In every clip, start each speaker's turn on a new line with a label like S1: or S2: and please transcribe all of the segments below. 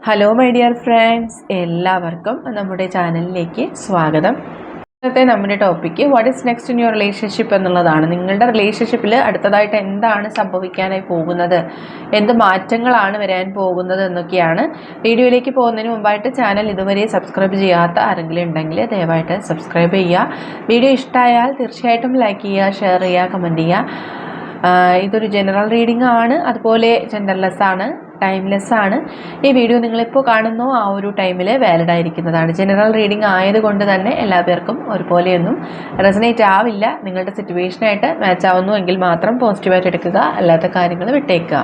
S1: Hello my dear friends എല്ലാവർക്കും നമ്മുടെ ചാനലിലേക്ക് സ്വാഗതം. ഇന്നത്തെ നമ്മുടെ topic what is next in your relationship എന്നുള്ളതാണ്. നിങ്ങളുടെ റിലേഷൻഷിപ്പിൽ അടുത്തതായിട്ട് എന്താണ് സംഭവിക്കാനായി പോകുന്നത്? എന്ത് മാറ്റങ്ങളാണ് വരാൻ പോകുന്നത് എന്നൊക്കെയാണ് വീഡിയോയിലേക്ക് പോകുന്നതിന് മുമ്പായിട്ട് ചാനൽ ഇതുവരെ സബ്സ്ക്രൈബ് ചെയ്യാത്ത ആരെങ്കിലും ഉണ്ടെങ്കിൽ ദയവായിട്ട് സബ്സ്ക്രൈബ് ചെയ്യുക. വീഡിയോ ഇഷ്ടമായാൽ തീർച്ചയായിട്ടും ലൈക്ക് ചെയ്യുക ഷെയർ ചെയ്യുക കമന്റ് ചെയ്യുക. ഇതൊരു ജനറൽ റീഡിംഗ് ആണ്. അതുപോലെ ജെൻഡർലെസ് ആണ്. ടൈംലെസ് ആണ്. ഈ വീഡിയോ നിങ്ങളിപ്പോൾ കാണുന്നു ആ ഒരു ടൈമിൽ വാലിഡ് ആയിരിക്കുന്നതാണ്. ജനറൽ റീഡിംഗ് ആയതുകൊണ്ട് തന്നെ എല്ലാ പേർക്കും ഒരുപോലെയൊന്നും റെസനേറ്റ് ആവില്ല. നിങ്ങളുടെ സിറ്റുവേഷനായിട്ട് മാച്ച് ആവുന്നു എങ്കിൽ മാത്രം പോസിറ്റീവായിട്ട് എടുക്കുക അല്ലാത്ത കാര്യങ്ങൾ വിട്ടേക്കുക.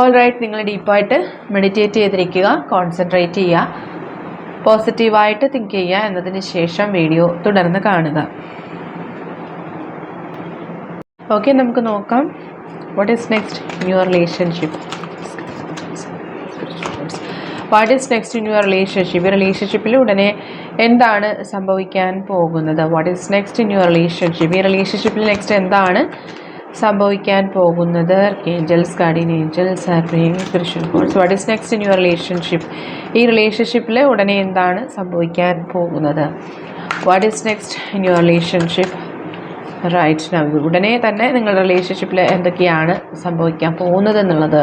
S1: ഓൾ റൈറ്റ് നിങ്ങൾ ഡീപ്പായിട്ട് മെഡിറ്റേറ്റ് ചെയ്തിരിക്കുക കോൺസെൻട്രേറ്റ് ചെയ്യുക പോസിറ്റീവായിട്ട് തിങ്ക് ചെയ്യുക എന്നതിന് ശേഷം വീഡിയോ തുടർന്ന് കാണുക. ഓക്കെ നമുക്ക് നോക്കാം. What is next your relationship what is next in your relationship ഈ റിലേഷൻഷിപ്പിൽ ഉടനെ എന്താണ് സംഭവിക്കാൻ പോകുന്നത്? What is next in your relationship ഈ റിലേഷൻഷിപ്പിൽ നെക്സ്റ്റ് എന്താണ് സംഭവിക്കാൻ പോകുന്നത്? Angels guardian angels Christian course what is next in your relationship ഈ റിലേഷൻഷിപ്പിൽ ഉടനെ എന്താണ് സംഭവിക്കാൻ പോകുന്നത്? What is next in your relationship right now ഉടനെ തന്നെ നിങ്ങളുടെ റിലേഷൻഷിപ്പിൽ എന്തൊക്കെയാണ് സംഭവിക്കാൻ പോകുന്നത് എന്നുള്ളത്.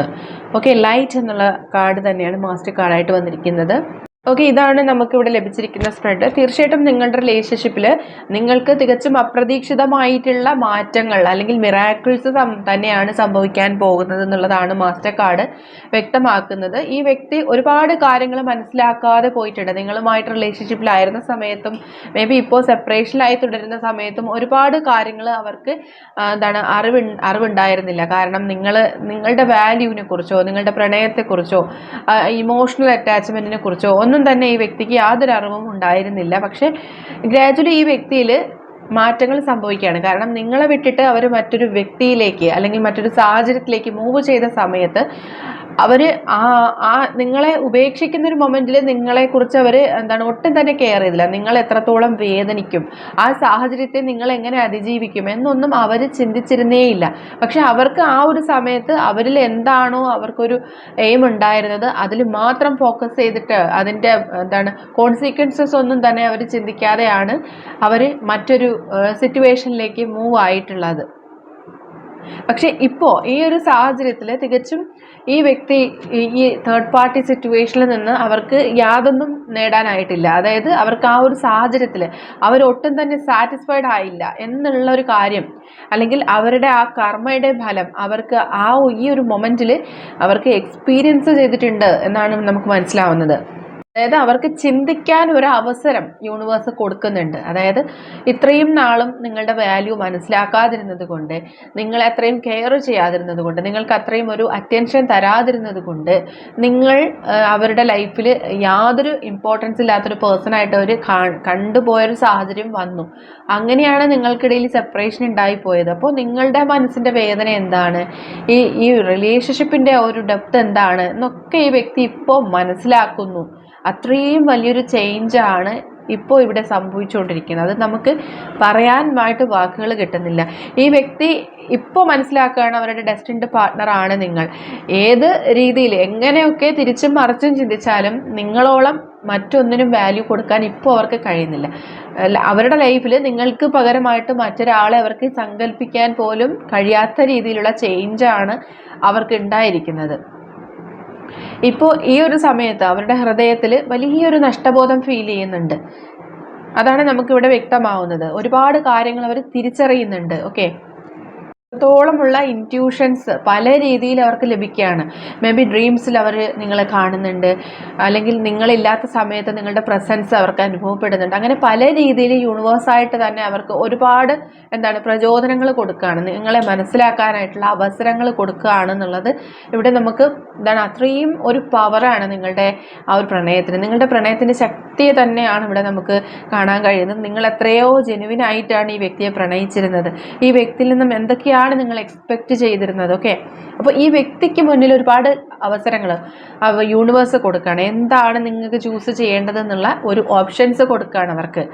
S1: ഓക്കെ ലൈറ്റ് എന്നുള്ള കാർഡ് തന്നെയാണ് മാസ്റ്റർ കാർഡായിട്ട് വന്നിരിക്കുന്നത്. ഓക്കെ ഇതാണ് നമുക്ക് ഇവിടെ ലഭിച്ചിരിക്കുന്ന സ്പ്രെഡ് തീർച്ചയായിട്ടും നിങ്ങളുടെ റിലേഷൻഷിപ്പിൽ നിങ്ങൾക്ക് തികച്ചും അപ്രതീക്ഷിതമായിട്ടുള്ള മാറ്റങ്ങൾ അല്ലെങ്കിൽ മിറാക്കിൾസ് തന്നെയാണ് സംഭവിക്കാൻ പോകുന്നത് എന്നുള്ളതാണ് മാസ്റ്റർ കാർഡ് വ്യക്തമാക്കുന്നത്. ഈ വ്യക്തി ഒരുപാട് കാര്യങ്ങൾ മനസ്സിലാക്കാതെ പോയിട്ടുണ്ട്. നിങ്ങളുമായിട്ട് റിലേഷൻഷിപ്പിലായിരുന്ന സമയത്തും മേ ബി ഇപ്പോൾ സെപ്പറേഷനിലായി തുടരുന്ന സമയത്തും ഒരുപാട് കാര്യങ്ങൾ അവർക്ക് എന്താണ് അറിവ് അറിവുണ്ടായിരുന്നില്ല. കാരണം നിങ്ങൾ നിങ്ങളുടെ വാല്യൂവിനെ കുറിച്ചോ നിങ്ങളുടെ പ്രണയത്തെക്കുറിച്ചോ ഇമോഷണൽ അറ്റാച്ച്മെന്റിനെ കുറിച്ചോ ഒന്നും തന്നെ ഈ വ്യക്തിക്ക് യാതൊരു അറിവും ഉണ്ടായിരുന്നില്ല. പക്ഷേ ഗ്രാജുവലി ഈ വ്യക്തിയിൽ മാറ്റങ്ങൾ സംഭവിക്കുകയാണ്. കാരണം നിങ്ങളെ വിട്ടിട്ട് അവർ മറ്റൊരു വ്യക്തിയിലേക്ക് അല്ലെങ്കിൽ മറ്റൊരു സാഹചര്യത്തിലേക്ക് മൂവ് ചെയ്ത സമയത്ത് അവർ ആ ആ നിങ്ങളെ ഉപേക്ഷിക്കുന്ന ഒരു മൊമെന്റിൽ നിങ്ങളെക്കുറിച്ച് അവർ എന്താണ് ഒട്ടും തന്നെ കെയർ ചെയ്തില്ല. നിങ്ങൾ എത്രത്തോളം വേദനിക്കും ആ സാഹചര്യത്തെ നിങ്ങൾ എങ്ങനെ അതിജീവിക്കും എന്നൊന്നും അവർ ചിന്തിച്ചിരുന്നേയില്ല പക്ഷെ അവർക്ക് ആ ഒരു സമയത്ത് അവരിൽ എന്താണോ അവർക്കൊരു എയിം ഉണ്ടായിരുന്നത് അതിൽ മാത്രം ഫോക്കസ് ചെയ്തിട്ട് അതിന്റെ എന്താണ് കോൺസിക്വൻസസ് ഒന്നും തന്നെ അവർ ചിന്തിക്കാതെയാണ് അവർ മറ്റൊരു സിറ്റുവേഷനിലേക്ക് മൂവ് ആയിട്ടുള്ളത്. പക്ഷെ ഇപ്പോൾ ഈ ഒരു സാഹചര്യത്തിൽ തികച്ചും ഈ വ്യക്തി ഈ- തേർഡ് പാർട്ടി സിറ്റുവേഷനിൽ നിന്ന് അവർക്ക് യാതൊന്നും നേടാനായിട്ടില്ല. അതായത് അവർക്ക് ആ ഒരു സാഹചര്യത്തിൽ അവരൊട്ടും തന്നെ സാറ്റിസ്ഫൈഡ് ആയില്ല എന്നുള്ള ഒരു കാര്യം. അല്ലെങ്കിൽ അവരുടെ ആ കർമ്മയുടെ ഫലം അവർക്ക് ആ ഈ ഒരു മൊമെന്റിൽ അവർക്ക് എക്സ്പീരിയൻസ് ചെയ്തിട്ടുണ്ട് എന്നാണ് നമുക്ക് മനസ്സിലാവുന്നത്. അതായത് അവർക്ക് ചിന്തിക്കാൻ ഒരു അവസരം യൂണിവേഴ്സ് കൊടുക്കുന്നുണ്ട്. അതായത് ഇത്രയും നാളും നിങ്ങളുടെ വാല്യൂ മനസ്സിലാക്കാതിരുന്നത് കൊണ്ട് നിങ്ങളെ അത്രയും കെയർ ചെയ്യാതിരുന്നത് കൊണ്ട് നിങ്ങൾക്ക് അത്രയും ഒരു അറ്റൻഷൻ തരാതിരുന്നത് കൊണ്ട് നിങ്ങൾ അവരുടെ ലൈഫിൽ യാതൊരു ഇമ്പോർട്ടൻസ് ഇല്ലാത്തൊരു പേഴ്സണായിട്ട് അവർ കണ്ടുപോയൊരു സാഹചര്യം വന്നു. അങ്ങനെയാണ് നിങ്ങൾക്കിടയിൽ സെപ്പറേഷൻ ഉണ്ടായിപ്പോയത് അപ്പോൾ നിങ്ങളുടെ മനസ്സിന്റെ വേദന എന്താണ്? ഈ ഈ റിലേഷൻഷിപ്പിന്റെ ഒരു ഡെപ്ത് എന്താണ്? എന്നൊക്കെ ഈ വ്യക്തി ഇപ്പോൾ മനസ്സിലാക്കുന്നു. അത്രയും വലിയൊരു ചേഞ്ചാണ് ഇപ്പോൾ ഇവിടെ സംഭവിച്ചുകൊണ്ടിരിക്കുന്നത്. അത് നമുക്ക് പറയാനുമായിട്ട് വാക്കുകൾ കിട്ടുന്നില്ല. ഈ വ്യക്തി ഇപ്പോൾ മനസ്സിലാക്കുകയാണ് അവരുടെ ഡെസ്റ്റിൻഡ് പാർട്ട്ണറാണ് നിങ്ങൾ. ഏത് രീതിയിൽ എങ്ങനെയൊക്കെ തിരിച്ചും മറിച്ചും ചിന്തിച്ചാലും നിങ്ങളോളം മറ്റൊന്നിനും വാല്യൂ കൊടുക്കാൻ ഇപ്പോൾ അവർക്ക് കഴിയുന്നില്ല. അവരുടെ ലൈഫിൽ നിങ്ങൾക്ക് പകരമായിട്ട് മറ്റൊരാളെ അവർക്ക് സങ്കല്പിക്കാൻ പോലും കഴിയാത്ത രീതിയിലുള്ള ചേഞ്ചാണ് അവർക്ക് ഉണ്ടായിരിക്കുന്നത്. ഇപ്പോൾ ഈ ഒരു സമയത്ത് അവരുടെ ഹൃദയത്തിൽ വലിയൊരു നഷ്ടബോധം ഫീൽ ചെയ്യുന്നുണ്ട്. അതാണ് നമുക്കിവിടെ വ്യക്തമാവുന്നത്. ഒരുപാട് കാര്യങ്ങൾ അവർ തിരിച്ചറിയുന്നുണ്ട്. ഓക്കെ ത്തോളമുള്ള ഇന്റ്യൂഷൻസ് പല രീതിയിൽ അവർക്ക് ലഭിക്കുകയാണ്. മേ ബി ഡ്രീംസിൽ അവർ നിങ്ങളെ കാണുന്നുണ്ട്. അല്ലെങ്കിൽ നിങ്ങളില്ലാത്ത സമയത്ത് നിങ്ങളുടെ പ്രസൻസ് അവർക്ക് അനുഭവപ്പെടുന്നുണ്ട്. അങ്ങനെ പല രീതിയിൽ യൂണിവേഴ്സായിട്ട് തന്നെ അവർക്ക് ഒരുപാട് എന്താണ് പ്രചോദനങ്ങൾ കൊടുക്കുകയാണ്. നിങ്ങളെ മനസ്സിലാക്കാനായിട്ടുള്ള അവസരങ്ങൾ കൊടുക്കുകയാണ് എന്നുള്ളത് ഇവിടെ നമുക്ക് എന്താണ് അത്രയും ഒരു പവറാണ് നിങ്ങളുടെ ആ ഒരു പ്രണയത്തിന്. നിങ്ങളുടെ പ്രണയത്തിന്റെ ശക്തിയെ തന്നെയാണ് ഇവിടെ നമുക്ക് കാണാൻ കഴിയുന്നത്. നിങ്ങൾ എത്രയോ ജെനുവിനായിട്ടാണ് ഈ വ്യക്തിയെ പ്രണയിച്ചിരുന്നത്. ഈ വ്യക്തിയിൽ നിന്നും എന്തൊക്കെയാണ് നിങ്ങൾ എക്സ്പെക്റ്റ് ചെയ്തിരുന്നത്? ഓക്കെ അപ്പോൾ ഈ വ്യക്തിക്ക് മുന്നിൽ ഒരുപാട് അവസരങ്ങൾ യൂണിവേഴ്സ് കൊടുക്കുകയാണ് എന്താണ് നിങ്ങൾക്ക് ചൂസ് ചെയ്യേണ്ടതെന്നുള്ള ഒരു ഓപ്ഷൻസ് കൊടുക്കുകയാണ് അവർക്ക്.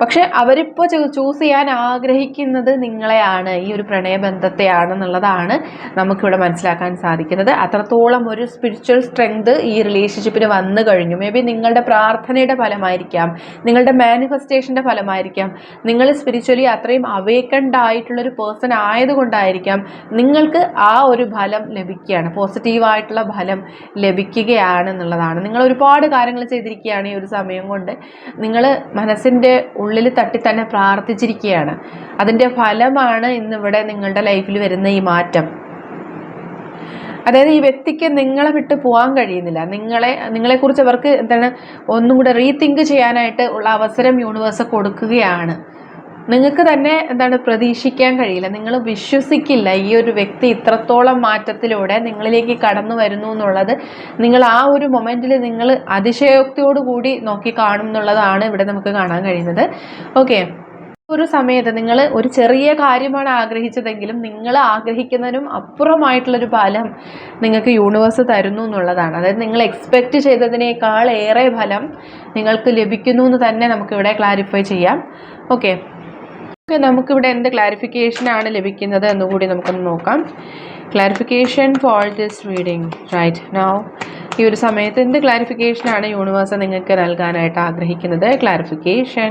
S1: പക്ഷെ അവരിപ്പോൾ ചൂസ് ചെയ്യാൻ ആഗ്രഹിക്കുന്നത് നിങ്ങളെയാണ്. ഈ ഒരു പ്രണയബന്ധത്തെയാണെന്നുള്ളതാണ് നമുക്കിവിടെ മനസ്സിലാക്കാൻ സാധിക്കുന്നത്. അത്രത്തോളം ഒരു സ്പിരിച്വൽ സ്ട്രെങ്ത് ഈ റിലേഷൻഷിപ്പിന് വന്നു കഴിഞ്ഞു. മേ ബി നിങ്ങളുടെ പ്രാർത്ഥനയുടെ ഫലമായിരിക്കാം. നിങ്ങളുടെ മാനിഫെസ്റ്റേഷന്റെ ഫലമായിരിക്കാം. നിങ്ങൾ സ്പിരിച്വലി അത്രയും അവേക്കൻഡ് ആയിട്ടുള്ളൊരു പേഴ്സൺ ആയതുകൊണ്ടായിരിക്കാം നിങ്ങൾക്ക് ആ ഒരു ഫലം ലഭിക്കുകയാണ്. പോസിറ്റീവായിട്ടുള്ള ഫലം ലഭിക്കുകയാണെന്നുള്ളതാണ്. നിങ്ങൾ ഒരുപാട് കാര്യങ്ങൾ ചെയ്തിരിക്കുകയാണ് ഈ ഒരു സമയം കൊണ്ട്. നിങ്ങൾ മനസ്സിന്റെ ഉള്ളിൽ തട്ടി തന്നെ പ്രാർത്ഥിച്ചിരിക്കുകയാണ്. അതിന്റെ ഫലമാണ് ഇന്നിവിടെ നിങ്ങളുടെ ലൈഫിൽ വരുന്ന ഈ മാറ്റം. അതായത് ഈ വ്യക്തിക്ക് നിങ്ങളെ വിട്ട് പോകാൻ കഴിയുന്നില്ല. നിങ്ങളെ നിങ്ങളെക്കുറിച്ച് അവർക്ക് എന്താണ് ഒന്നും കൂടെ റീതിങ്ക് ചെയ്യാനായിട്ട് ഉള്ള അവസരം യൂണിവേഴ്സ് കൊടുക്കുകയാണ്. നിങ്ങൾക്ക് തന്നെ എന്താണ് പ്രതീക്ഷിക്കാൻ കഴിയില്ല. നിങ്ങൾ വിശ്വസിക്കില്ല ഈ ഒരു വ്യക്തി ഇത്രത്തോളം മാറ്റത്തിലൂടെ നിങ്ങളിലേക്ക് കടന്നു വരുന്നു എന്നുള്ളത്. നിങ്ങൾ ആ ഒരു മൊമെന്റിൽ നിങ്ങൾ അതിശയോക്തിയോട് കൂടി നോക്കി കാണും എന്നുള്ളതാണ് ഇവിടെ നമുക്ക് കാണാൻ കഴിയുന്നത്. ഓക്കെ. ഒരു സമയത്ത് നിങ്ങൾ ഒരു ചെറിയ കാര്യമാണ് ആഗ്രഹിച്ചതെങ്കിലും നിങ്ങൾ ആഗ്രഹിക്കുന്നതിനും അപ്പുറമായിട്ടുള്ളൊരു ഫലം നിങ്ങൾക്ക് യൂണിവേഴ്സ് തരുന്നു എന്നുള്ളതാണ്. അതായത് നിങ്ങൾ എക്സ്പെക്റ്റ് ചെയ്തതിനേക്കാൾ ഏറെ ഫലം നിങ്ങൾക്ക് ലഭിക്കുന്നു എന്ന് തന്നെ നമുക്കിവിടെ ക്ലാരിഫൈ ചെയ്യാം. ഓക്കെ. ഓക്കെ നമുക്കിവിടെ എന്ത് ക്ലാരിഫിക്കേഷനാണ് ലഭിക്കുന്നത് എന്നുകൂടി നമുക്കൊന്ന് നോക്കാം. Clarification for this reading right now ഈ ഒരു സമയത്ത് എന്ത് ക്ലാരിഫിക്കേഷനാണ് യൂണിവേഴ്സ് നിങ്ങൾക്ക് നൽകാനായിട്ട് ആഗ്രഹിക്കുന്നത്? ക്ലാരിഫിക്കേഷൻ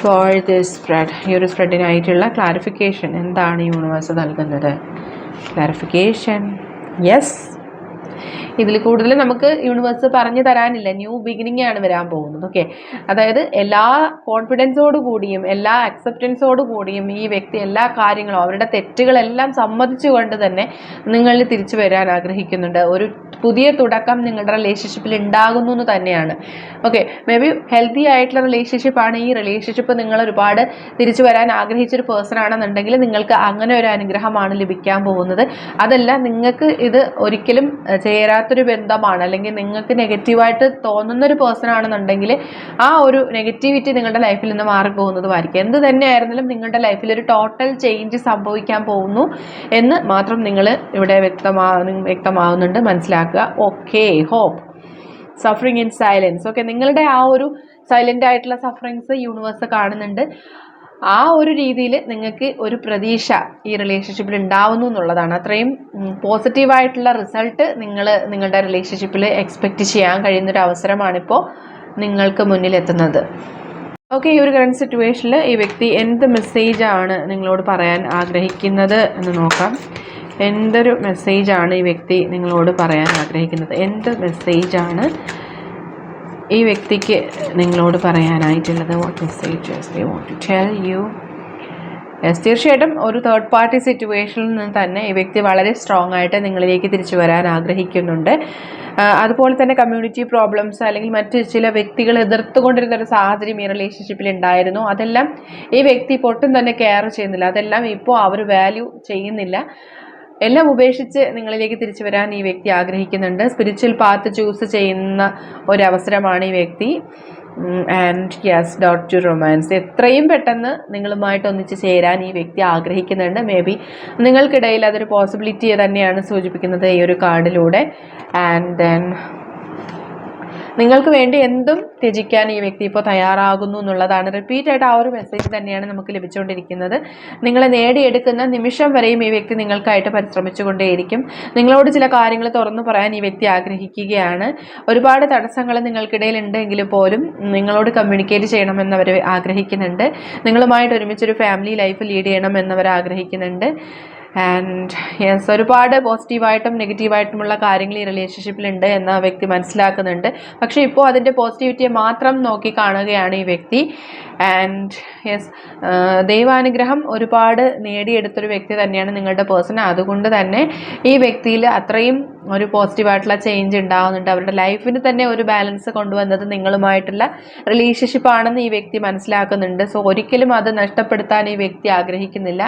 S1: ഫോർ ദിസ് സ്പ്രെഡ് ഈ ഒരു സ്പ്രെഡിനായിട്ടുള്ള ക്ലാരിഫിക്കേഷൻ എന്താണ് യൂണിവേഴ്സ് നൽകുന്നത്? ക്ലാരിഫിക്കേഷൻ യെസ് ഇതിൽ കൂടുതൽ നമുക്ക് യൂണിവേഴ്സ് പറഞ്ഞു തരാനില്ല. ന്യൂ ബിഗിനിങ് ആണ് വരാൻ പോകുന്നത്. ഓക്കെ അതായത് എല്ലാ കോൺഫിഡൻസോട് കൂടിയും എല്ലാ അക്സെപ്റ്റൻസോട് കൂടിയും ഈ വ്യക്തി എല്ലാ കാര്യങ്ങളും അവരുടെ തെറ്റുകളെല്ലാം സമ്മതിച്ചുകൊണ്ട് തന്നെ നിങ്ങളിൽ തിരിച്ചു വരാൻ ആഗ്രഹിക്കുന്നുണ്ട്. ഒരു പുതിയ തുടക്കം നിങ്ങളുടെ റിലേഷൻഷിപ്പിൽ ഉണ്ടാകുന്നു എന്ന് തന്നെയാണ്. ഓക്കെ മേ ബി ഹെൽത്തി ആയിട്ടുള്ള റിലേഷൻഷിപ്പാണ് ഈ റിലേഷൻഷിപ്പ് നിങ്ങൾ ഒരുപാട് തിരിച്ചു വരാൻ ആഗ്രഹിച്ചൊരു പേഴ്സൺ ആണെന്നുണ്ടെങ്കിൽ നിങ്ങൾക്ക് അങ്ങനെ ഒരു അനുഗ്രഹമാണ് ലഭിക്കാൻ പോകുന്നത്. അതല്ല നിങ്ങൾക്ക് ഇത് ഒരിക്കലും ചേരാത്തൊരു ബന്ധമാണ് അല്ലെങ്കിൽ നിങ്ങൾക്ക് നെഗറ്റീവായിട്ട് തോന്നുന്ന ഒരു പേഴ്സൺ ആണെന്നുണ്ടെങ്കിൽ ആ ഒരു നെഗറ്റിവിറ്റി നിങ്ങളുടെ ലൈഫിൽ നിന്ന് മാറിപ്പോകുന്നതുമായിരിക്കും. എന്ത് തന്നെയായിരുന്നാലും നിങ്ങളുടെ ലൈഫിൽ ഒരു ടോട്ടൽ ചേഞ്ച് സംഭവിക്കാൻ പോകുന്നു എന്ന് മാത്രം നിങ്ങൾ ഇവിടെ വ്യക്തമാ വ്യക്തമാവുന്നുണ്ട്. മനസ്സിലാക്കുക. Okay hope suffering in silence okay നിങ്ങളുടെ ആ ഒരു സൈലന്റ് ആയിട്ടുള്ള സഫറിങ്സ് യൂണിവേഴ്സ് കാണുന്നുണ്ട്. ആ ഒരു രീതിയിൽ നിങ്ങൾക്ക് ഒരു പ്രതീക്ഷ ഈ റിലേഷൻഷിപ്പിൽ ഉണ്ടാവുന്നു എന്നുള്ളതാണ്. അത്രയും പോസിറ്റീവായിട്ടുള്ള റിസൾട്ട് നിങ്ങൾ നിങ്ങളുടെ റിലേഷൻഷിപ്പിൽ എക്സ്പെക്റ്റ് ചെയ്യാൻ കഴിയുന്നൊരു അവസരമാണിപ്പോൾ നിങ്ങൾക്ക് മുന്നിലെത്തുന്നത്. ഓക്കെ ഈ ഒരു കറണ്ട് സിറ്റുവേഷനിൽ ഈ വ്യക്തി എന്ത് മെസ്സേജാണ് നിങ്ങളോട് പറയാൻ ആഗ്രഹിക്കുന്നത് എന്ന് നോക്കാം. എന്തൊരു മെസ്സേജാണ് ഈ വ്യക്തി നിങ്ങളോട് പറയാൻ ആഗ്രഹിക്കുന്നത്? എന്ത് മെസ്സേജാണ് ഈ വ്യക്തിക്ക് നിങ്ങളോട് പറയാനായിട്ടുള്ളത് what message they want to tell you yes തീർച്ചയായിട്ടും ഒരു തേർഡ് പാർട്ടി സിറ്റുവേഷനിൽ നിന്ന് തന്നെ ഈ വ്യക്തി വളരെ സ്ട്രോങ് ആയിട്ട് നിങ്ങളിലേക്ക് തിരിച്ചു വരാൻ ആഗ്രഹിക്കുന്നുണ്ട്. അതുപോലെ തന്നെ കമ്മ്യൂണിറ്റി പ്രോബ്ലംസ് അല്ലെങ്കിൽ മറ്റ് ചില വ്യക്തികൾ എതിർത്തുകൊണ്ടിരുന്ന ഒരു സാഹചര്യം ഈ റിലേഷൻഷിപ്പിൽ ഉണ്ടായിരുന്നു. അതെല്ലാം ഈ വ്യക്തി പൊട്ടും തന്നെ കെയർ ചെയ്യുന്നില്ല. അതെല്ലാം ഇപ്പോൾ അവർ വാല്യൂ ചെയ്യുന്നില്ല. എല്ലാം ഉപേക്ഷിച്ച് നിങ്ങളിലേക്ക് തിരിച്ചു വരാൻ ഈ വ്യക്തി ആഗ്രഹിക്കുന്നുണ്ട്. സ്പിരിച്വൽ പാത്ത് ചൂസ് ചെയ്യുന്ന ഒരവസരമാണ് ഈ വ്യക്തി. And yes dot to romance എത്രയും പെട്ടെന്ന് നിങ്ങളുമായിട്ട് ഒന്നിച്ച് ചേരാൻ ഈ വ്യക്തി ആഗ്രഹിക്കുന്നുണ്ട്. മേ ബി നിങ്ങൾക്കിടയിൽ അതൊരു പോസിബിലിറ്റി തന്നെയാണ് സൂചിപ്പിക്കുന്നത് ഈ ഒരു കാർഡിലൂടെ. ആൻഡ് ദെൻ നിങ്ങൾക്ക് വേണ്ടി എന്തും ത്യജിക്കാൻ ഈ വ്യക്തി ഇപ്പോൾ തയ്യാറാകുന്നു എന്നുള്ളതാണ്. റിപ്പീറ്റായിട്ട് ആ ഒരു മെസ്സേജ് തന്നെയാണ് നമുക്ക് ലഭിച്ചുകൊണ്ടിരിക്കുന്നത്. നിങ്ങളെ നേടിയെടുക്കുന്ന നിമിഷം വരെയും ഈ വ്യക്തി നിങ്ങൾക്കായിട്ട് പരിശ്രമിച്ചുകൊണ്ടേയിരിക്കും. നിങ്ങളോട് ചില കാര്യങ്ങൾ തുറന്നു പറയാൻ ഈ വ്യക്തി ആഗ്രഹിക്കുകയാണ്. ഒരുപാട് തടസ്സങ്ങൾ നിങ്ങൾക്കിടയിൽ ഉണ്ടെങ്കിൽ പോലും നിങ്ങളോട് കമ്മ്യൂണിക്കേറ്റ് ചെയ്യണമെന്നവർ ആഗ്രഹിക്കുന്നുണ്ട്. നിങ്ങളുമായിട്ട് ഒരുമിച്ചൊരു ഫാമിലി ലൈഫ് ലീഡ് ചെയ്യണമെന്നവർ ആഗ്രഹിക്കുന്നുണ്ട്. ആൻഡ് യെസ് ഒരുപാട് പോസിറ്റീവായിട്ടും നെഗറ്റീവായിട്ടുമുള്ള കാര്യങ്ങൾ ഈ റിലേഷൻഷിപ്പിലുണ്ട് എന്ന് വ്യക്തി മനസ്സിലാക്കുന്നുണ്ട്. പക്ഷേ ഇപ്പോൾ അതിന്റെ പോസിറ്റിവിറ്റിയെ മാത്രം നോക്കി കാണുകയാണ് ഈ വ്യക്തി. ആൻഡ് യെസ് ദൈവാനുഗ്രഹം ഒരുപാട് നേടിയെടുത്തൊരു വ്യക്തി തന്നെയാണ് നിങ്ങളുടെ പേഴ്സൺ അതുകൊണ്ട് തന്നെ ഈ വ്യക്തിയിൽ അത്രയും ഒരു പോസിറ്റീവായിട്ടുള്ള ചേഞ്ച് ഉണ്ടാകുന്നുണ്ട് അവരുടെ ലൈഫിന് തന്നെ ഒരു ബാലൻസ് കൊണ്ടുവന്നത് നിങ്ങളുമായിട്ടുള്ള റിലേഷൻഷിപ്പ് ആണെന്ന് ഈ വ്യക്തി മനസ്സിലാക്കുന്നുണ്ട്. സോ ഒരിക്കലും അത് നഷ്ടപ്പെടുത്താൻ ഈ വ്യക്തി ആഗ്രഹിക്കുന്നില്ല.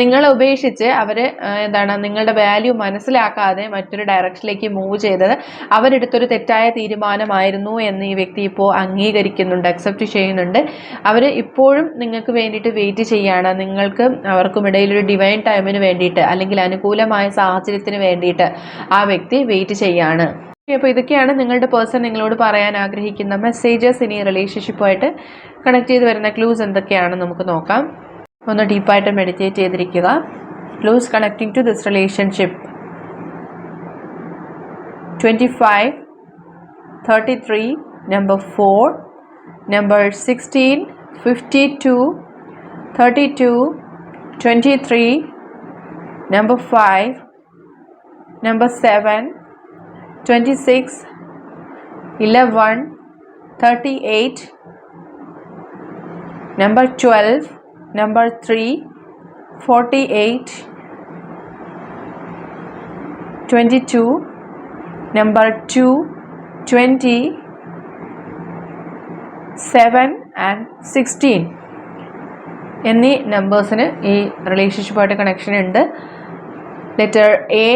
S1: നിങ്ങളെ ഉപേക്ഷിച്ച് അവർ എന്താണ് നിങ്ങളുടെ വാല്യൂ മനസ്സിലാക്കാതെ മറ്റൊരു ഡയറക്ഷനിലേക്ക് മൂവ് ചെയ്തത് അവരെടുത്തൊരു തെറ്റായ തീരുമാനമായിരുന്നു എന്ന് ഈ വ്യക്തി ഇപ്പോൾ അംഗീകരിക്കുന്നുണ്ട് അക്സെപ്റ്റ് ചെയ്യുന്നുണ്ട്. അവർ ഇപ്പോഴും നിങ്ങൾക്ക് വേണ്ടിയിട്ട് വെയിറ്റ് ചെയ്യുകയാണ് നിങ്ങൾക്ക് അവർക്കും ഇടയിലൊരു ഡിവൈൻ ടൈമിന് വേണ്ടിയിട്ട് അല്ലെങ്കിൽ അനുകൂലമായ സാഹചര്യത്തിന് വേണ്ടിയിട്ട് ആ വെയിറ്റ് ചെയ്യാണ്. അപ്പോൾ ഇതൊക്കെയാണ് നിങ്ങളുടെ പേഴ്സൺ നിങ്ങളോട് പറയാൻ ആഗ്രഹിക്കുന്ന മെസ്സേജസ് ഇനി റിലേഷൻഷിപ്പുമായിട്ട് കണക്ട് ചെയ്ത് വരുന്ന ക്ലൂസ് എന്തൊക്കെയാണെന്ന് നമുക്ക് നോക്കാം. ഒന്ന് ഡീപ്പായിട്ട് മെഡിറ്റേറ്റ് ചെയ്തിരിക്കുക. Clues connecting to this relationship twenty five thirty three number four number sixteen fifty two thirty two twenty three number five number seven twenty six eleven thirty eight number 12 number 3 48 22 number 2 20 7 and sixteen എന്നീ നമ്പേഴ്സിന് ഈ റിലേഷൻഷിപ്പായിട്ട് connection ഉണ്ട്. Letter A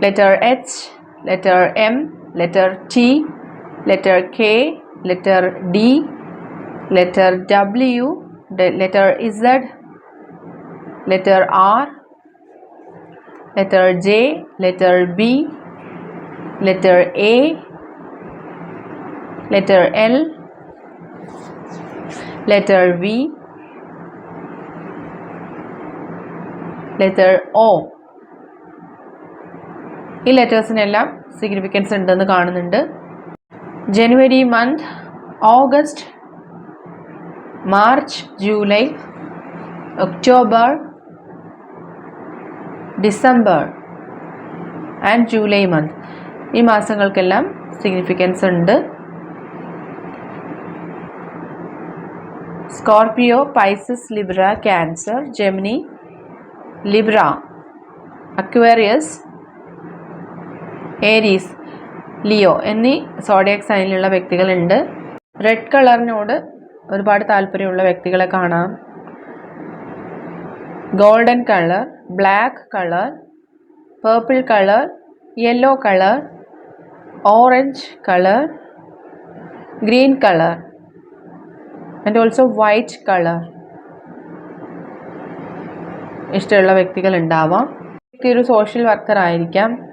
S1: letter H, letter M, letter T, letter K, letter D, letter W, letter Z, letter R, letter J, letter B, letter A, letter L, letter V, letter O. ഈ ലെറ്റേഴ്സിനെല്ലാം significance ഉണ്ടെന്ന് കാണുന്നുണ്ട്. January month August March July October December and July month ഈ മാസങ്ങൾക്കെല്ലാം significance ഉണ്ട്. Scorpio Pisces Libra Cancer Gemini Libra Aquarius Aries Leo എന്നീ zodiac സൈനിലുള്ള വ്യക്തികളുണ്ട്. Red കളറിനോട് ഒരുപാട് താല്പര്യമുള്ള വ്യക്തികളെ കാണാം. Golden colour black colour purple colour yellow colour orange colour green colour and also white colour ഇഷ്ടമുള്ള വ്യക്തികൾ ഉണ്ടാവാം. വ്യക്തി ഒരു സോഷ്യൽ വർക്കർ ആയിരിക്കാം.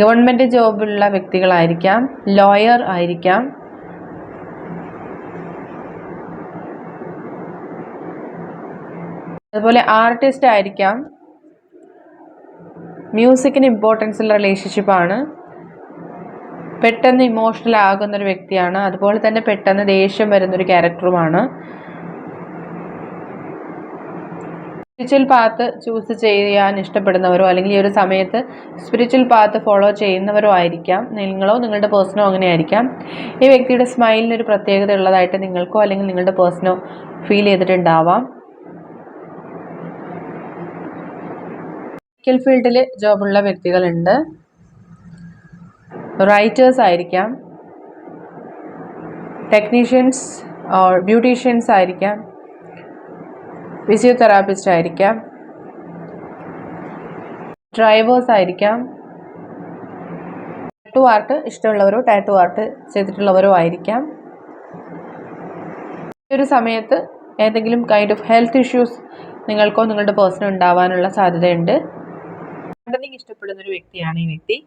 S1: ഗവൺമെന്റ് ജോബിലുള്ള വ്യക്തികളായിരിക്കാം ലോയർ ആയിരിക്കാം. അതുപോലെ ആർട്ടിസ്റ്റ് ആയിരിക്കാം. മ്യൂസിക്കിന് ഇമ്പോർട്ടൻസ് ഉള്ള റിലേഷൻഷിപ്പാണ് പെട്ടെന്ന് ഇമോഷണൽ ആകുന്നൊരു വ്യക്തിയാണ്. അതുപോലെ തന്നെ പെട്ടെന്ന് ദേഷ്യം വരുന്നൊരു ക്യാരക്ടറുമാണ് സ്പിരിച്വൽ പാത്ത് ചൂസ് ചെയ്യാൻ ഇഷ്ടപ്പെടുന്നവരോ അല്ലെങ്കിൽ ഈ ഒരു സമയത്ത് സ്പിരിച്വൽ പാത്ത് ഫോളോ ചെയ്യുന്നവരോ ആയിരിക്കാം. നിങ്ങളോ നിങ്ങളുടെ പേഴ്സണോ അങ്ങനെ ആയിരിക്കാം. ഈ വ്യക്തിയുടെ സ്മൈലിനൊരു പ്രത്യേകത ഉള്ളതായിട്ട് നിങ്ങൾക്കോ അല്ലെങ്കിൽ നിങ്ങളുടെ പേഴ്സണോ ഫീൽ ചെയ്തിട്ടുണ്ടാവാം. മെഡിക്കൽ ഫീൽഡിൽ ജോബുള്ള വ്യക്തികളുണ്ട്. റൈറ്റേഴ്സ് ആയിരിക്കാം. ടെക്നീഷ്യൻസ് ബ്യൂട്ടീഷ്യൻസ് ആയിരിക്കാം. ഫിസിയോതെറാപ്പിസ്റ്റ് ആയിരിക്കാം. ഡ്രൈവേഴ്സ് ആയിരിക്കാം. ടാറ്റു ആർട്ട് ഇഷ്ടമുള്ളവരോ ടാറ്റു ആർട്ട് ചെയ്തിട്ടുള്ളവരോ ആയിരിക്കാം. ഒരു സമയത്ത് ഏതെങ്കിലും കൈൻഡ് ഓഫ് ഹെൽത്ത് ഇഷ്യൂസ് നിങ്ങൾക്കോ നിങ്ങളുടെ പേഴ്സണോ ഉണ്ടാവാനുള്ള സാധ്യതയുണ്ട്. ഗാർഡനിങ് ഇഷ്ടപ്പെടുന്ന ഒരു വ്യക്തിയാണ് ഈ വ്യക്തി.